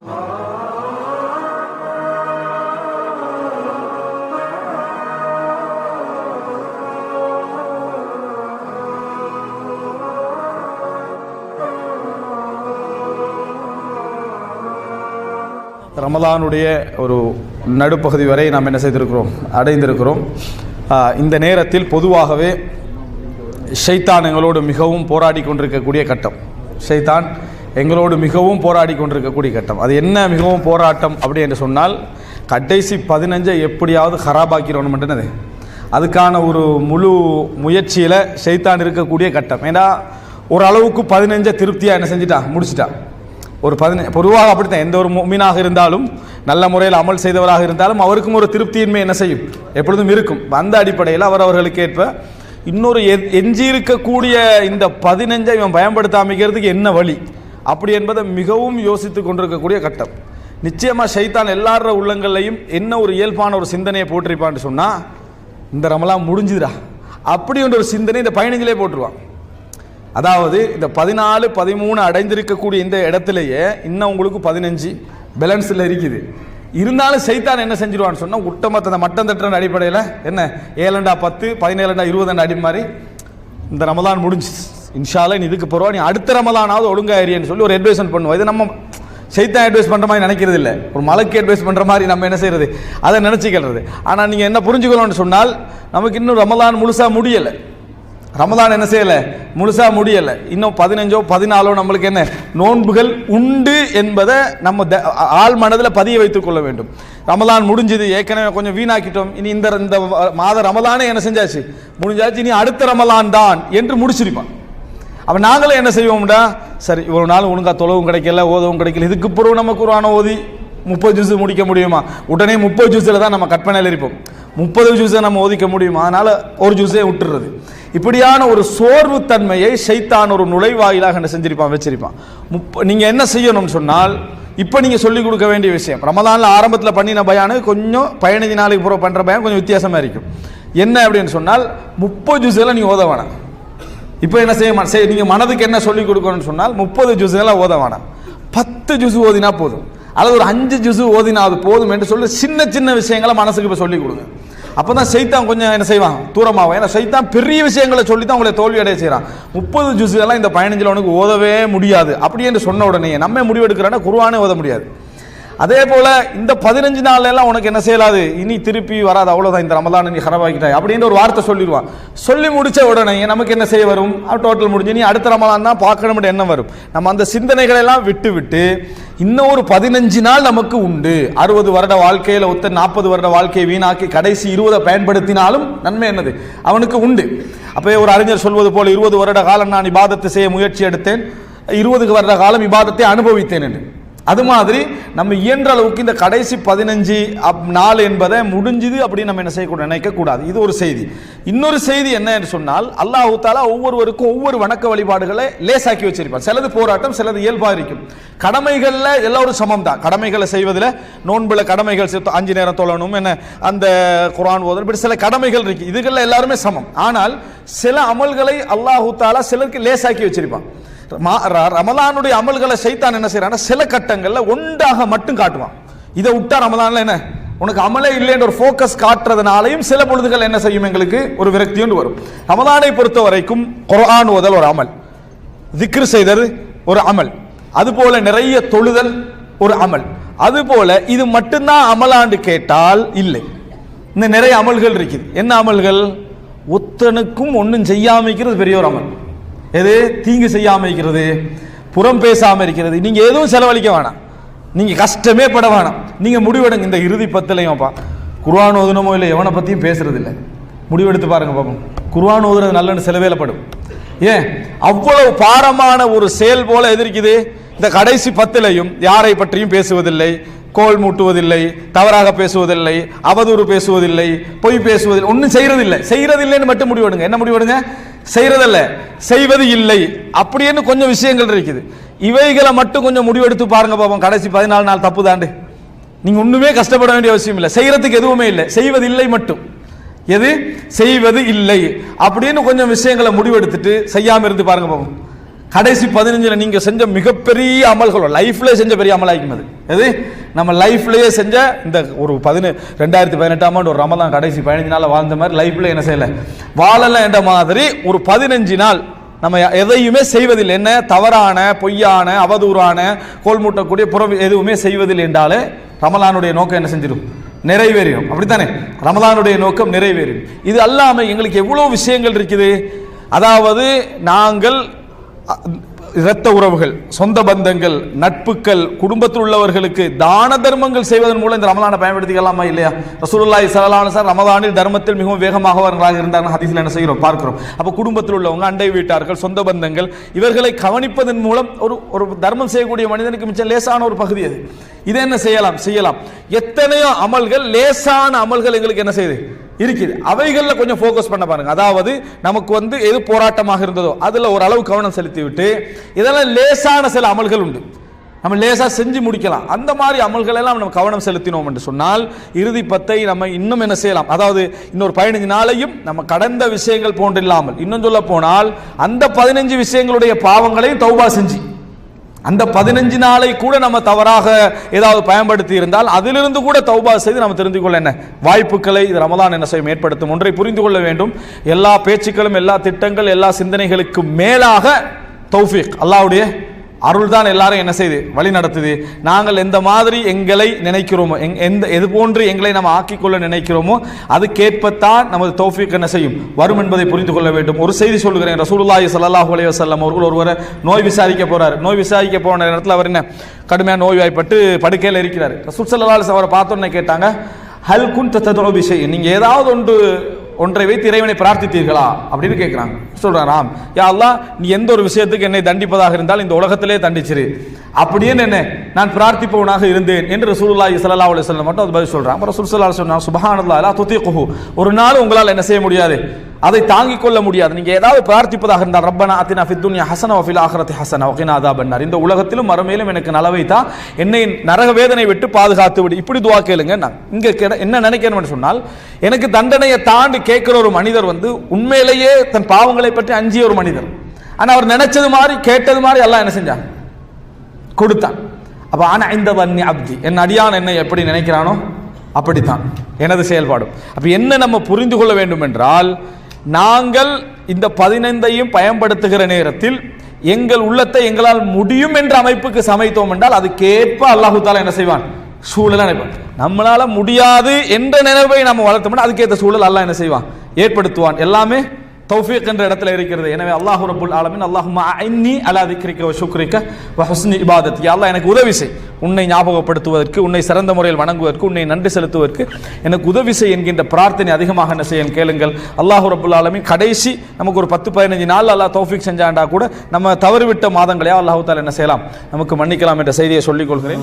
ரமலானுடைய ஒரு நடுப்பகுதி வரை நாம் என்ன செய்திருக்கிறோம்? அடைந்திருக்கிறோம். இந்த நேரத்தில் பொதுவாகவே ஷைத்தான் எங்களோடு மிகவும் போராடி கொண்டிருக்கக்கூடிய கட்டம். ஷைத்தான் எங்களோடு மிகவும் போராடி கொண்டிருக்கக்கூடிய கட்டம். அது என்ன மிகவும் போராட்டம் அப்படி என்று சொன்னால் கடைசி பதினஞ்சை எப்படியாவது ஹராபாக்கிறோம் மட்டுனது அதுக்கான ஒரு முழு முயற்சியில் செய்தான் இருக்கக்கூடிய கட்டம். ஏன்னா ஓரளவுக்கு பதினஞ்சை திருப்தியாக என்ன செஞ்சிட்டா? முடிச்சிட்டா. ஒரு பதினஞ்சு பொதுவாக அப்படித்தான். எந்த ஒரு மீனாக இருந்தாலும் நல்ல முறையில் அமல் செய்தவராக இருந்தாலும் அவருக்கும் ஒரு திருப்தியின்மை என்ன செய்யும்? எப்பொழுதும் இருக்கும். அந்த அடிப்படையில் அவர் அவர்களுக்கு ஏற்ப இன்னொரு எஞ்சி இருக்கக்கூடிய இந்த பதினஞ்சை இவன் பயன்படுத்தாமிக்கிறதுக்கு என்ன வழி? அப்படி என்பதை மிகவும் யோசித்து கொண்டிருக்கக்கூடிய கட்டம். நிச்சயமாக ஷைத்தான் எல்லார உள்ளங்கள்லையும் என்ன ஒரு இயல்பான ஒரு சிந்தனையை போட்டிருப்பான்னு சொன்னால் இந்த ரமலாம் முடிஞ்சுதுடா. அப்படின்ற ஒரு சிந்தனை இந்த பயணிகளே போட்டுருவான் அதாவது இந்த பதினாலு பதிமூணு அடைந்திருக்கக்கூடிய இந்த இடத்துலையே இன்னும் உங்களுக்கு பதினஞ்சு பேலன்ஸில் இருக்குது. இருந்தாலும் சைத்தான் என்ன செஞ்சிருவான்னு சொன்னால் உட்டமத்த மட்டம் தட்டுற அடிப்படையில் என்ன ஏழண்டா பத்து பதினேழண்டா இருபதாண்டா அடி மாதிரி இந்த ரமலான் முடிஞ்சிச்சு இன்ஷால நீ இதுக்கு போகிறோம் நீ அடுத்த ரமலானாவது ஒழுங்கா ஏறியன்னு சொல்லி ஒரு அட்வைஸ் பண்ணுவோம். இது நம்ம சைத்தான் அட்வைஸ் பண்ணுற மாதிரி நினைக்கிறது இல்லை. ஒரு மலைக்கு அட்வைஸ் பண்ணுற மாதிரி நம்ம என்ன செய்யறது அதை நினச்சிக்கிறது. ஆனால் நீங்கள் என்ன புரிஞ்சுக்கணும்னு சொன்னால் நமக்கு இன்னும் ரமலான் முழுசாக முடியலை. ரமதான் என்ன செய்யலை? முழுசாக முடியலை. இன்னும் பதினஞ்சோ பதினாலோ நம்மளுக்கு என்ன? நோன்புகள் உண்டு என்பதை நம்ம த- ஆழ் மனதில் பதிய வைத்துக் கொள்ள வேண்டும். ரமலான் முடிஞ்சது. ஏற்கனவே கொஞ்சம் வீணாக்கிட்டோம். இனி இந்த இந்த மாத ரமலானே என்ன செஞ்சாச்சு? முடிஞ்சாச்சு. இனி அடுத்த ரமலான் தான் என்று முடிச்சிருப்பான் அப்போ நாங்களும் என்ன செய்வோம்டா? சரி இவ்வளவு நாள் ஒழுங்காக தொலைவும் கிடைக்கல ஓதவும் கிடைக்கல. இதுக்கு பிறகு நம்ம குரான ஓதி முப்பது ஜூஸ் முடிக்க முடியுமா? உடனே முப்பது ஜூஸில் தான் நம்ம கற்பனையில் இருப்போம். முப்பது ஜூஸை நம்ம ஓதிக்க முடியுமா? அதனால் ஒரு ஜூஸே விட்டுறது. இப்படியான ஒரு சோர்வு தன்மையை சைத்தான் ஒரு நுழைவாயிலாக என்ன செஞ்சிருப்பான்? வச்சிருப்பான். முப்ப நீங்கள் என்ன செய்யணும்னு சொன்னால் இப்போ நீங்கள் சொல்லிக் கொடுக்க வேண்டிய விஷயம் ரமதானில் ஆரம்பத்தில் பண்ணின பயானு கொஞ்சம் பதினஞ்சு நாளைக்கு பிறகு பண்ணுற பயம் கொஞ்சம் வித்தியாசமாக இருக்கும். என்ன அப்படின்னு சொன்னால் முப்பது ஜூஸில் நீ ஓத வேணாம். இப்போ என்ன செய்ய செய் நீங்கள் மனதுக்கு என்ன சொல்லிக் கொடுக்கணும்னு சொன்னால் முப்பது ஜூஸ் எல்லாம் ஓத வேணாம். பத்து ஜூஸ் ஓதினா போதும். அல்லது ஒரு அஞ்சு ஜூஸ் ஓதினா அது போதும் என்று சொல்லி சின்ன சின்ன விஷயங்களை மனசுக்கு இப்போ சொல்லிக் கொடுங்க. அப்போ தான் சைத்தான் கொஞ்சம் என்ன செய்வான்? தூரமாகும். ஏன்னா சைத்தான் பெரிய விஷயங்களை சொல்லி தான் உங்களை தோல்வி அடைய செய்கிறான் முப்பது ஜூஸ் எல்லாம் இந்த பதினஞ்சில் உனக்கு ஓதவே முடியாது. அப்படி என்று சொன்ன உடனே நம்ம முடிவெடுக்கிறோன்னா குருவானே ஓத முடியாது. அதே போல இந்த பதினஞ்சு நாள்ல எல்லாம் உனக்கு என்ன செய்யலாது? இனி திருப்பி வராது அவ்வளவுதான் இந்த ரமலான் நீ ஹரபாக்கிட்டாய் அப்படின்னு ஒரு வார்த்தை சொல்லிடுவான். சொல்லி முடிச்ச உடனே நமக்கு என்ன செய்ய வரும்? டோட்டல் முடிஞ்சு நீ அடுத்த ரமலான் தான் பார்க்கணும்னு எண்ணம் வரும். நம்ம அந்த சிந்தனைகளை எல்லாம் விட்டு விட்டு இன்னும் ஒரு பதினஞ்சு நாள் நமக்கு உண்டு. அறுபது வருட வாழ்க்கையில் ஒத்த நாற்பது வருட வாழ்க்கையை வீணாக்கி கடைசி இருபதை பயன்படுத்தினாலும் நன்மை என்னது? அவனுக்கு உண்டு. அப்போ ஒரு அறிஞர் சொல்வது போல இருபது வருட காலம் நான் இபாதத்தை செய்ய முயற்சி எடுத்தேன். இருபது வருட காலம் இபாதத்தை அனுபவித்தேன் என்று. அது மாதிரி நம்ம இயன்ற அளவுக்கு இந்த கடைசி பதினஞ்சு அப் நாள் என்பதை முடிஞ்சுது அப்படின்னு நம்ம என்ன செய்யக்கூடாது நினைக்கக்கூடாது. இது ஒரு செய்தி. இன்னொரு செய்தி என்ன சொன்னால் அல்லாஹு தாலா ஒவ்வொருவருக்கும் ஒவ்வொரு வணக்க வழிபாடுகளை லேசாக்கி வச்சிருப்பார். சிலது போராட்டம் சிலது இயல்பாக இருக்கும். கடமைகளில் எல்லோரும் சமம் தான் கடமைகளை செய்வதில் நோன்புல கடமைகள் செத்து அஞ்சு நேரம் தொழணும் என்ன அந்த குரான் ஓதல் இப்படி சில கடமைகள் இருக்கு. இதுகளில் எல்லாருமே சமம். ஆனால் சில அமல்களை அல்லாஹு தாலா சிலருக்கு லேசாக்கி வச்சிருப்பான். ரமலானுடைய அமல்களை சைத்தான் என்ன செய்யறான் சில கட்டங்களில் ஒன்றாக மட்டும் காட்டுவான். இதை விட்டா ரமலான்ல என்ன? உனக்கு அமலே இல்லைன்ற ஒரு ஃபோக்கஸ் காட்டுறதுனாலையும் சில பொழுதுகள் என்ன செய்யும் எங்களுக்கு? ஒரு விரக்தியும் வரும். ரமலானை பொறுத்த வரைக்கும் குரான் ஓதல் ஒரு அமல். திக்ரு செய்தது ஒரு அமல். அதுபோல நிறைய தொழுதல் ஒரு அமல். அதுபோல இது மட்டும்தான் அமலாண்டு கேட்டால் இல்லை. இந்த நிறைய அமல்கள் இருக்குது. என்ன அமல்கள்? ஒத்தனுக்கும் ஒன்றும் செய்யாமிக்கிறது பெரிய ஒரு அமல். எது? தீங்கு செய்யாம இருக்கிறது புறம் பேசாமல் இருக்கிறது. நீங்கள் எதுவும் செலவழிக்க வேணாம். நீங்கள் கஷ்டமே பட வேணாம். நீங்கள் முடிவெடுங்க. இந்த இறுதி பத்துலையும்ப்பா குர்வான் ஓதுனமோ இல்லை எவனை பற்றியும் பேசுறதில்லை. முடிவெடுத்து பாருங்க பாப்போம். குர்வான் ஓதுறது நல்லன்னு செலவேலப்படும். ஏன்? அவ்வளவு பாரமான ஒரு செயல் போல எதிர்க்குது. இந்த கடைசி பத்திலையும் யாரை பற்றியும் பேசுவதில்லை. கோல் மூட்டுவதில்லை தவறாக பேசுவதில்லை அவதூறு பேசுவதில்லை பொய் பேசுவதில்லை ஒன்றும் செய்யறதில்லை செய்யறதில்லைன்னு மட்டும் முடிவெடுங்க என்ன முடிவெடுங்க செய்யறதில்ல செய்வது இல்லை. அப்படின்னு கொஞ்சம் விஷயங்கள் இருக்குது. இவைகளை மட்டும் கொஞ்சம் முடிவெடுத்து பாருங்க பாப்போம் கடைசி பதினாலு நாள் தப்பு தாண்டு. நீங்க ஒண்ணுமே கஷ்டப்பட வேண்டிய அவசியம் இல்லை. செய்யறதுக்கு எதுவுமே இல்லை. செய்வதில்லை மட்டும். எது? செய்வது இல்லை. அப்படின்னு கொஞ்சம் விஷயங்களை முடிவெடுத்துட்டு செய்யாம இருந்து பாருங்க பாப்போம் கடைசி பதினஞ்சுல நீங்க செஞ்ச மிகப்பெரிய அமல்கள் லைஃப்ல செஞ்ச பெரிய அமலாக்கும் அது. எது? நம்ம லைஃப்லயே செஞ்ச இந்த ஒரு பதினு ரெண்டாயிரத்தி பதினெட்டாம் ஆண்டு ஒரு ரமதான் கடைசி பதினஞ்சு நாள் வாழ்ந்த மாதிரி லைஃப்ல என்ன செய்யல? வாழல என்ற மாதிரி ஒரு பதினஞ்சு நாள் நம்ம எதையுமே செய்வதில்லை. என்ன? தவறான பொய்யான அவதூறான கோல்மூட்டக்கூடிய புறம் எதுவுமே செய்வதில்லை என்றாலே ரமலானுடைய நோக்கம் என்ன செஞ்சிடும்? நிறைவேறும் அப்படித்தானே? ரமலானுடைய நோக்கம் நிறைவேறும் இது அல்லாமல் எங்களுக்கு எவ்வளோ விஷயங்கள் இருக்குது? அதாவது நாங்கள் இரத்த உறவுகள் சொந்த பந்தங்கள் நட்புகள் குடும்பத்தில் உள்ளவர்களுக்கு தான தர்மங்கள் செய்வதன் மூலம் இந்த ரமலானை பயன்படுத்திக்கலாமா இல்லையா? ரசூலுல்லாய் சலான சார் ரமதானில் தர்மத்தில் மிகவும் வேகமாகவர்களாக இருந்தார்கள். ஹதீஸில் என்ன செய்கிறோம்? பார்க்கிறோம். அப்போ குடும்பத்தில் உள்ளவங்க அண்டை வீட்டார்கள் சொந்த பந்தங்கள் இவர்களை கவனிப்பதன் மூலம் ஒரு ஒரு தர்மம் செய்யக்கூடிய மனிதனுக்கு மிச்சம் லேசான ஒரு பகுதி அது. இதை என்ன செய்யலாம்? செய்யலாம். எத்தனையோ அமல்கள் லேசான அமல்கள் எங்களுக்கு என்ன செய்யுது? இருக்குது. அவைகளில் கொஞ்சம் ஃபோக்கஸ் பண்ண பாருங்க. அதாவது நமக்கு வந்து எது போராட்டமாக இருந்ததோ அதில் ஓரளவு கவனம் செலுத்தி விட்டு இதெல்லாம் லேசான சில அமல்கள் உண்டு. நம்ம லேசாக செஞ்சு முடிக்கலாம். அந்த மாதிரி அமல்களெல்லாம் நம்ம கவனம் செலுத்தினோம் என்று சொன்னால் இறுதி பத்தை நம்ம இன்னும் என்ன செய்யலாம்? அதாவது இன்னொரு பதினஞ்சு நாளையும் நம்ம கடந்த விஷயங்கள் போன்றில்லாமல் இன்னும் சொல்ல போனால் அந்த பதினஞ்சு விஷயங்களுடைய பாவங்களையும் தௌபா செஞ்சு அந்த பதினஞ்சு நாளை கூட நம்ம தவறாக ஏதாவது பயன்படுத்தி இருந்தால் அதிலிருந்து கூட தௌபா செய்து நம்ம தெரிந்து கொள்ள என்ன? வாய்ப்புகளை இது ரமதான் என்ன செய்யும்? ஏற்படுத்தும். ஒன்றை புரிந்து கொள்ள வேண்டும். எல்லா பேச்சுக்களும் எல்லா திட்டங்கள் எல்லா சிந்தனைகளுக்கும் மேலாக தௌஃபிக். அல்லாவுடைய அருள் தான் எல்லாரும் என்ன செய்து? வழி நடத்துது. நாங்கள் எந்த மாதிரி எங்களை நினைக்கிறோமோ எங் எந்த எது போன்று எங்களை நாம் ஆக்கிக்கொள்ள நினைக்கிறோமோ அது கேட்பத்தான் நமது தௌஃபீக் என்ன செய்யும்? வரும் என்பதை புரிந்து கொள்ள வேண்டும். ஒரு செய்தி சொல்கிறேன் ரசூலுல்லாஹி சல்லாஹூ அலைய வல்லம் அவர்கள் ஒருவரை நோய் விசாரிக்க போறார். நோய் விசாரிக்க போன நேரத்தில் அவர் என்ன? கடுமையாக நோய்வாய்ப்பட்டு படுக்கையில் இருக்கிறார். ரசூல் ஸல்லல்லாஹு அவரை பார்த்தோன்னே கேட்டாங்க ஹல் குன் தத்ததோ விஷயம் நீங்கள் ஏதாவது ஒன்று ஒன்றை வைத்து இறைவனை பிரார்த்தித்தீர்களா? அப்படின்னு கேட்குறாங்க சொல்கிறாராம் யா அல்லா நீ எந்த ஒரு விஷயத்துக்கு என்னை தண்டிப்பதாக இருந்தால் இந்த உலகத்திலே தண்டிச்சிரு. அப்படியே என்ன? நான் பிரார்த்திப்பவனாக இருந்தேன். என்று ரசூலுல்லாஹி ஸல்லல்லாஹு அலைஹி சொல்ல மட்டும் அது பதில் சொல்கிறான் அப்புறம் ரசூல் சொன்னான் சுபஹானல்லா வஸல்லம் சுப்ஹானல்லாஹ் ஒரு நாள் உங்களால் என்ன செய்ய முடியாது. அதை தாங்கிக் கொள்ள முடியாது. நீங்கள் ஏதாவது பிரார்த்திப்பதாக இருந்தால் ரப்பனா அத்தினா ஃபித்துன்யா ஹசன வஃபில் ஆஹரத்தி ஹசன வகினா அதா பண்ணார் இந்த உலகத்திலும் மறுமையிலும் எனக்கு நலவை தான் என்னை நரக வேதனை விட்டு பாதுகாத்து விடு. இப்படி துவா கேளுங்க. நான் இங்கே என்ன நினைக்கிறேன்னு சொன்னால் எனக்கு தண்டனையை தாண்டி கேட்குற ஒரு மனிதர் வந்து உண்மையிலேயே தன் பாவங்களை பற்றி அஞ்சிய ஒரு மனிதர். ஆனால் அவர் நினைச்சது மாதிரி கேட்டது மாதிரி எல்லாம் என்ன செஞ்சாங்க கொடுத்தான். அப்போ ஆனால் இந்த வன்னி அப்தி. என் அடியான் என்னை எப்படி நினைக்கிறானோ அப்படித்தான். எனது செயல்பாடும். அப்போ என்ன நம்ம புரிந்து கொள்ள வேண்டும் என்றால் நாங்கள் இந்த பதினைந்தையும் பயன்படுத்துகிற நேரத்தில் எங்கள் உள்ளத்தை எங்களால் முடியும் என்ற அமைப்புக்கு சமைத்தோம் என்றால் அதுக்கேற்ப அல்லாஹு தாலா என்ன செய்வான்? சூழலை நினைப்பான் நம்மளால முடியாது என்ற நினைவை நம்ம வளர்த்தோம்னா அதுக்கேற்ற சூழல் அல்லாஹ் என்ன செய்வான்? ஏற்படுத்துவான். எல்லாமே தௌஃபீக் என்ற இடத்துல இருக்கிறது. எனவே அல்லாஹ் ரபுல் ஆலமின் அல்லாஹுமா அன்னி அலா திக்ரிக்க சுக்ரிக்க ஷுக்ரிக இபாதத். யா அல்லாஹ் எனக்கு உதவி செய். உன்னை ஞாபகப்படுத்துவதற்கு உன்னை சிறந்த முறையில் வணங்குவதற்கு உன்னை நன்றி செலுத்துவதற்கு எனக்கு உதவி செய் என்கின்ற பிரார்த்தனை அதிகமாக என்ன செய்யும் கேளுங்கள். அல்லாஹ் ரபுல் ஆலமின் கடைசி நமக்கு ஒரு பத்து பதினஞ்சு நாள் அல்லாஹ் தௌஃபீக் செஞ்சாண்டா கூட நம்ம தவறிவிட்ட மாதங்களையா அல்லாஹு தாலா என்ன செய்யலாம்? நமக்கு மன்னிக்கலாம் என்ற செய்தியை சொல்லிக் கொள்கிறேன்.